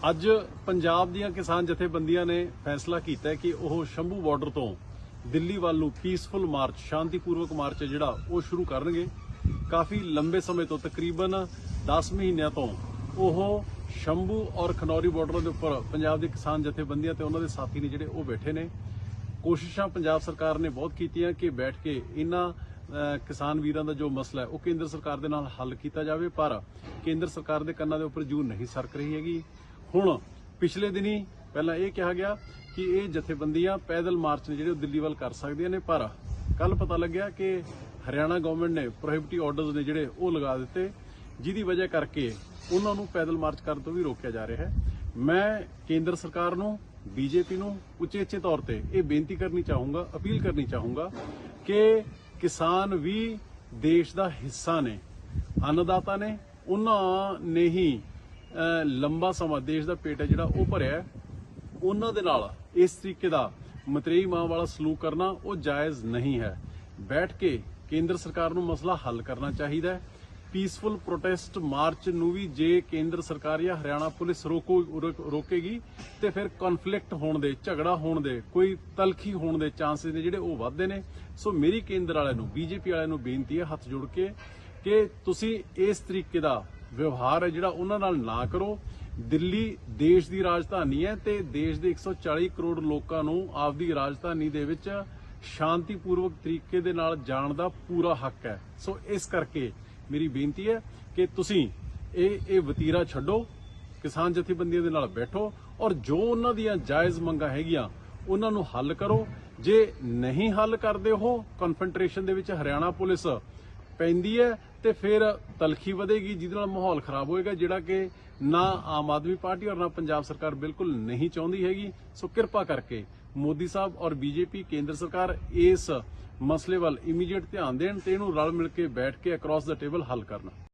ਅੱਜ ਪੰਜਾਬ ਦੀਆਂ ਕਿਸਾਨ ਜਥੇਬੰਦੀਆਂ ਨੇ ਫੈਸਲਾ ਕੀਤਾ ਹੈ ਕਿ ਉਹ ਸ਼ੰਭੂ ਬਾਰਡਰ ਤੋਂ ਦਿੱਲੀ ਵੱਲ ਨੂੰ ਪੀਸਫੁਲ ਮਾਰਚ ਸ਼ਾਂਤੀਪੂਰਵਕ ਮਾਰਚ ਹੈ ਜਿਹੜਾ ਉਹ ਸ਼ੁਰੂ ਕਰਨਗੇ। ਕਾਫੀ ਲੰਬੇ ਸਮੇਂ ਤੋਂ ਤਕਰੀਬਨ 10 ਮਹੀਨਿਆਂ ਤੋਂ ਉਹ ਸ਼ੰਭੂ ਔਰ ਖਨੌਰੀ ਬਾਰਡਰ ਦੇ ਉੱਪਰ ਪੰਜਾਬ ਦੇ ਕਿਸਾਨ ਜਥੇਬੰਦੀਆਂ ਤੇ ਉਹਨਾਂ ਦੇ ਸਾਥੀ ਨੇ ਜਿਹੜੇ ਉਹ ਬੈਠੇ ਨੇ। ਕੋਸ਼ਿਸ਼ਾਂ ਪੰਜਾਬ ਸਰਕਾਰ ਨੇ ਬਹੁਤ ਕੀਤੀਆਂ ਕਿ ਬੈਠ ਕੇ ਇਹਨਾਂ ਕਿਸਾਨ ਵੀਰਾਂ ਦਾ ਜੋ ਮਸਲਾ ਹੈ, ਉਹ ਕੇਂਦਰ ਸਰਕਾਰ ਦੇ ਨਾਲ ਹੱਲ ਕੀਤਾ ਜਾਵੇ, ਪਰ ਕੇਂਦਰ ਸਰਕਾਰ ਦੇ ਕੰਨਾਂ ਦੇ ਉੱਪਰ ਜੂ ਨਹੀਂ ਸਰਕ ਰਹੀ ਹੈਗੀ। ਹੁਣ ਪਿਛਲੇ ਦਿਨੀ ਪਹਿਲਾਂ ਇਹ ਕਿਹਾ ਗਿਆ ਕਿ ਇਹ ਜਥੇਬੰਦੀਆਂ ਪੈਦਲ ਮਾਰਚ ਨੇ ਜਿਹੜੇ ਉਹ ਦਿੱਲੀ ਵੱਲ ਕਰ ਸਕਦੀਆਂ ਨੇ, ਪਰ ਕੱਲ ਪਤਾ ਲੱਗਿਆ ਕਿ ਹਰਿਆਣਾ ਗਵਰਨਮੈਂਟ ਨੇ ਪ੍ਰੋਹਿਬਿਟਿਵ ਆਰਡਰਸ ਨੇ ਜਿਹੜੇ ਉਹ ਲਗਾ ਦਿੱਤੇ, ਜਿਹਦੀ ਵਜ੍ਹਾ ਕਰਕੇ ਉਹਨਾਂ ਨੂੰ ਪੈਦਲ ਮਾਰਚ ਕਰਨ ਤੋਂ ਵੀ ਰੋਕਿਆ ਜਾ ਰਿਹਾ ਹੈ। ਮੈਂ ਕੇਂਦਰ ਸਰਕਾਰ ਨੂੰ, ਬੀਜੇਪੀ ਨੂੰ ਉਚੇਚੇ ਤੌਰ ਤੇ ਇਹ ਬੇਨਤੀ ਕਰਨੀ ਚਾਹੂੰਗਾ, ਅਪੀਲ ਕਰਨੀ ਚਾਹੂੰਗਾ ਕਿ ਕਿਸਾਨ ਵੀ ਦੇਸ਼ ਦਾ ਹਿੱਸਾ ਨੇ, ਅੰਨਦਾਤਾ ਨੇ, ਉਹਨਾਂ ਨੇ ਹੀ ਲੰਬਾ ਸਮਾਂ ਦੇਸ਼ ਦਾ ਪੇਟ ਹੈ ਜਿਹੜਾ ਉਹ ਭਰਿਆ ਉਹਨਾਂ ਦੇ ਨਾਲ ਇਸ ਤਰੀਕੇ ਦਾ ਮਤਰੇਈ ਮਾਂ ਵਾਲਾ ਸਲੂਕ ਕਰਨਾ ਉਹ ਜਾਇਜ਼ ਨਹੀਂ ਹੈ। ਬੈਠ ਕੇ ਕੇਂਦਰ ਸਰਕਾਰ ਨੂੰ ਮਸਲਾ ਹੱਲ ਕਰਨਾ ਚਾਹੀਦਾ ਹੈ। ਪੀਸਫੁਲ ਪ੍ਰੋਟੈਸਟ ਮਾਰਚ ਨੂੰ ਵੀ ਜੇ ਕੇਂਦਰ ਸਰਕਾਰ ਜਾਂ ਹਰਿਆਣਾ ਪੁਲਿਸ ਰੋਕੋ ਰੋਕੇਗੀ, ਤੇ ਫਿਰ ਕਨਫਲਿਕਟ ਹੋਣ ਦੇ, ਝਗੜਾ ਹੋਣ ਦੇ, ਕੋਈ ਤਲਖੀ ਹੋਣ ਦੇ ਚਾਂਸਸ ਨੇ ਜਿਹੜੇ ਉਹ ਵੱਧਦੇ ਨੇ। ਸੋ ਮੇਰੀ ਕੇਂਦਰ ਵਾਲਿਆਂ ਨੂੰ, ਬੀਜੇਪੀ ਵਾਲਿਆਂ ਨੂੰ ਬੇਨਤੀ ਹੈ ਹੱਥ ਜੋੜ ਕੇ ਕਿ ਤੁਸੀਂ ਇਸ ਤਰੀਕੇ ਦਾ ਵਿਵਹਾਰ ਹੈ ਜਿਹੜਾ ਉਹਨਾਂ ਨਾਲ ਨਾ ਕਰੋ। ਦਿੱਲੀ ਦੇਸ਼ ਦੀ ਰਾਜਧਾਨੀ ਹੈ ਤੇ ਦੇਸ਼ ਦੇ 140 ਕਰੋੜ ਲੋਕਾਂ ਨੂੰ ਆਪਦੀ ਰਾਜਧਾਨੀ ਦੇ ਵਿੱਚ ਸ਼ਾਂਤੀਪੂਰਵਕ ਤਰੀਕੇ ਦੇ ਨਾਲ ਜਾਣ ਦਾ ਪੂਰਾ ਹੱਕ ਹੈ। ਸੋ ਇਸ ਕਰਕੇ ਮੇਰੀ ਬੇਨਤੀ ਹੈ ਕਿ ਤੁਸੀਂ ਇਹ ਇਹ ਵਤੀਰਾ ਛੱਡੋ, ਕਿਸਾਨ ਜਥੇਬੰਦੀਆਂ ਦੇ ਨਾਲ ਬੈਠੋ ਔਰ ਜੋ ਉਹਨਾਂ ਦੀਆਂ ਜਾਇਜ਼ ਮੰਗਾਂ ਹੈਗੀਆਂ, ਉਹਨਾਂ ਨੂੰ ਹੱਲ ਕਰੋ। ਜੇ ਨਹੀਂ ਹੱਲ ਕਰਦੇ ਹੋ ਕਨਫੈਂਟਰੇਸ਼ਨ ਦੇ ਵਿੱਚ ਹਰਿਆਣਾ ਪੁਲਿਸ ਪੈਂਦੀ ਹੈ ਤੇ ਫਿਰ ਤਲਖੀ ਵਧੇਗੀ, ਜਿਹਦੇ ਨਾਲ ਮਾਹੌਲ ਖਰਾਬ ਹੋਏਗਾ, ਜਿਹੜਾ ਕਿ ਨਾ ਆਮ ਆਦਮੀ ਪਾਰਟੀ ਔਰ ਨਾ ਪੰਜਾਬ ਸਰਕਾਰ ਬਿਲਕੁਲ ਨਹੀਂ ਚਾਹੁੰਦੀ ਹੈਗੀ। ਸੋ ਕਿਰਪਾ ਕਰਕੇ ਮੋਦੀ ਸਾਹਿਬ ਔਰ ਬੀਜੇਪੀ, ਕੇਂਦਰ ਸਰਕਾਰ ਇਸ ਮਸਲੇ ਵੱਲ ਇਮੀਡੀਏਟ ਧਿਆਨ ਦੇਣ ਤੇ ਇਹਨੂੰ ਰਲ ਮਿਲ ਕੇ ਬੈਠ ਕੇ ਅਕ੍ਰੋਸ ਦਾ ਟੇਬਲ ਹੱਲ ਕਰਨ।